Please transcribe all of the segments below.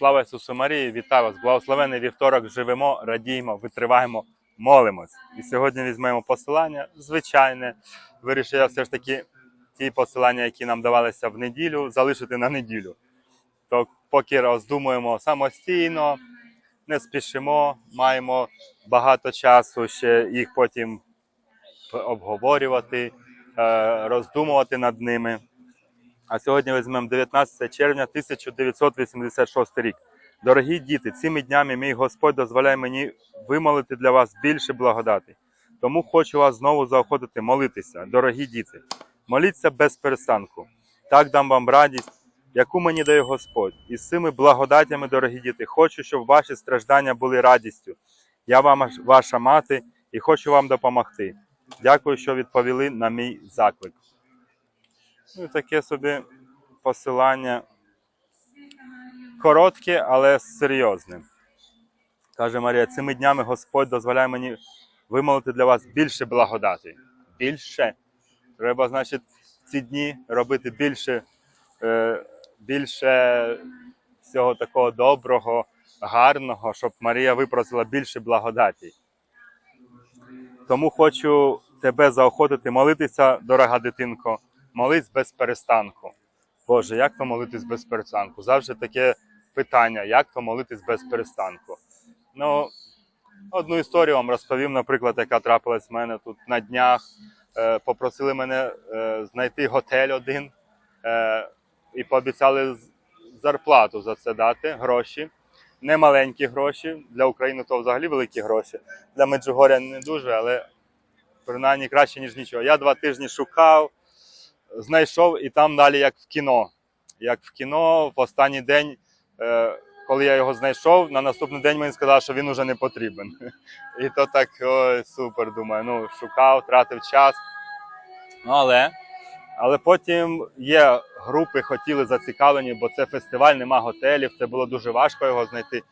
Слава Ісусу Марії, вітаю вас! Благословений вівторок живемо, радіємо, витриваємо, молимось. І сьогодні візьмемо посилання звичайне. Вирішив я все ж таки ті посилання, які нам давалися в неділю, залишити на неділю. То поки роздумуємо самостійно, не спішимо, маємо багато часу ще їх потім обговорювати, е, роздумувати над ними. А сьогодні візьмемо 19 червня 1986 рік. Дорогі діти, цими днями мій Господь дозволяє мені вимолити для вас більше благодати. Тому хочу вас знову заохотити молитися, дорогі діти. Моліться без перестанку. Так дам вам радість, яку мені дає Господь. І з цими благодатями, дорогі діти, хочу, щоб ваші страждання були радістю. Я вам ваша мати і хочу вам допомогти. Дякую, що відповіли на мій заклик. Ну, таке собі посилання коротке, але серйозне. Каже Марія, цими днями Господь дозволяє мені вимолити для вас більше благодати. Більше. Треба, значить, в ці дні робити більше, е, більше всього такого доброго, гарного, щоб Марія випросила більше благодаті. Тому хочу тебе заохотити молитися, дорога дитинко, молись без перестанку. Боже, як то молитись без перестанку? Завжди таке питання, як то молитись без перестанку. Ну, одну історію вам розповім, наприклад, яка трапилась в мене тут на днях. Е, попросили мене е, знайти готель один е, і пообіцяли зарплату за це дати, гроші. Не маленькі гроші. Для України то взагалі великі гроші. Для Меджугоря не дуже, але принаймні краще, ніж нічого. Я два тижні шукав, знайшов і там далі як в кіно. Як в кіно, в останній день, е, коли я його знайшов, на наступний день мені сказали, що він уже не потрібен. І то так ой, супер, думаю. Ну, шукав, тратив час. Ну, але, але потім є групи, хотіли зацікавлені, бо це фестиваль, нема готелів, це було дуже важко його знайти.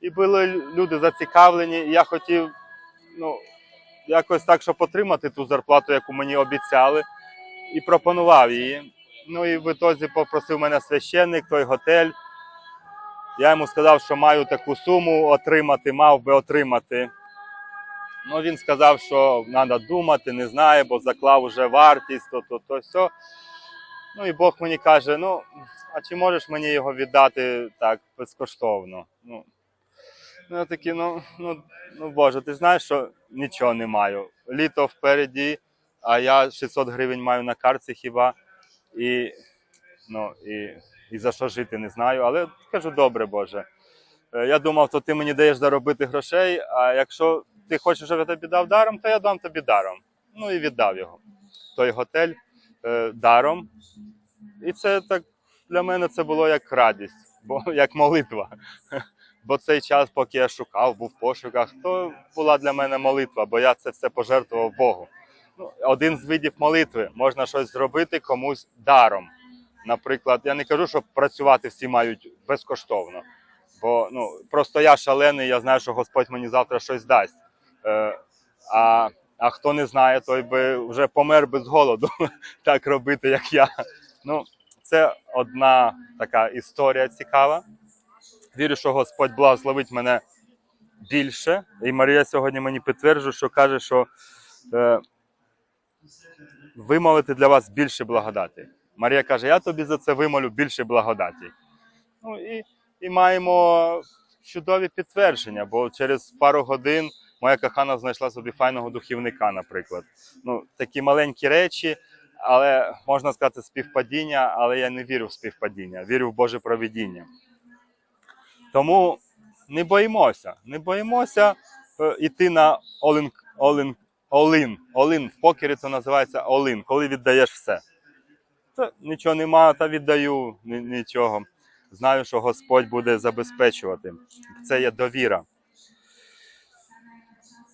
І були люди зацікавлені, і я хотів, ну, якось так, щоб отримати ту зарплату, яку мені обіцяли, і пропонував її. Ну і в ітозі попросив мене священник, той готель. Я йому сказав, що маю таку суму отримати, мав би отримати. Ну, він сказав, що треба думати, не знає, бо заклав уже вартість, то, то, то, все. Ну і Бог мені каже: ну, а чи можеш мені його віддати так безкоштовно? Ну, ну я такий, ну, ну, ну Боже, ти знаєш, що нічого не маю. Літо впереді, а я 600 гривень маю на карці хіба. І, ну, і, і за що жити не знаю. Але кажу, добре, Боже. Е, Я думав, то ти мені даєш заробити грошей, а якщо ти хочеш, щоб я тобі дав даром, то я дам тобі даром. Ну і віддав його. Той готель е, даром. І це так для мене це було як радість, бо як молитва. Бо цей час, поки я шукав, був в пошуках, то була для мене молитва, бо я це все пожертвував Богу. Один з видів молитви можна щось зробити комусь даром. Наприклад, я не кажу, що працювати всі мають безкоштовно. Бо ну, просто я шалений, я знаю, що Господь мені завтра щось дасть. Е, а, а хто не знає, той би вже помер без голоду, так робити, як я. Ну, це одна така історія цікава. Вірю, що Господь благословить мене більше. І Марія сьогодні мені підтверджує, що каже, що е, вимолити для вас більше благодаті. Марія каже: Я тобі за це вимолю більше благодаті. Ну і, і маємо чудові підтвердження, бо через пару годин моя кохана знайшла собі файного духівника, наприклад. Ну, такі маленькі речі, але можна сказати, співпадіння, але я не вірю в співпадіння, вірю в Боже провідіння. Тому не боїмося, не боїмося е, йти на all-in, all-in. All-in. В покері це називається all-in, коли віддаєш все. Та нічого нема, та віддаю нічого. Знаю, що Господь буде забезпечувати. Це є довіра.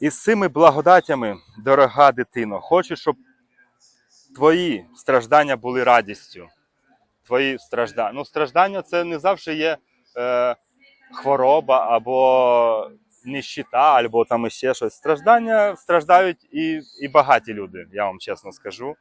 І з цими благодатями, дорога дитино, хочу, щоб твої страждання були радістю. Твої страждання. Ну, страждання це не завжди є е, хвороба або нищита, або там іще щось. Страждання страждають і, і багаті люди, я вам чесно скажу.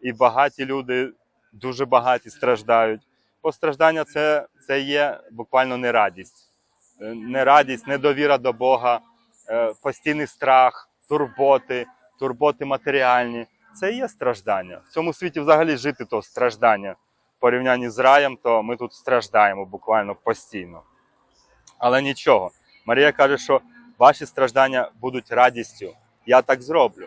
І багаті люди дуже багаті страждають. постраждання це, це є буквально нерадість. Е, Нерадість, недовіра до Бога, е, постійний страх, турботи, турботи матеріальні. Це є страждання. В цьому світі взагалі жити то страждання. В порівнянні з раєм, то ми тут страждаємо буквально постійно. Але нічого. Марія каже, що ваші страждання будуть радістю. Я так зроблю.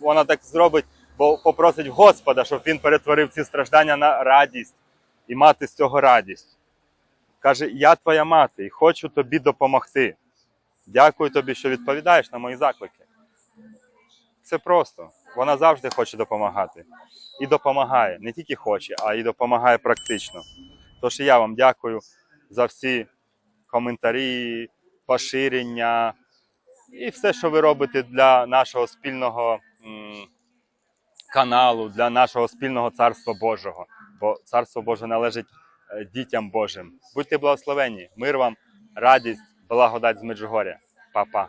Вона так зробить, бо попросить Господа, щоб він перетворив ці страждання на радість і мати з цього радість. Каже: Я твоя мати і хочу тобі допомогти. Дякую тобі, що відповідаєш на мої заклики. Це просто. Вона завжди хоче допомагати. І допомагає. Не тільки хоче, а й допомагає практично. Тож і я вам дякую за всі коментарі, поширення і все, що ви робите для нашого спільного каналу, для нашого спільного царства Божого. Бо царство Боже належить е, дітям Божим. Будьте благословені, мир вам, радість, благодать з Меджугоря. Па-па.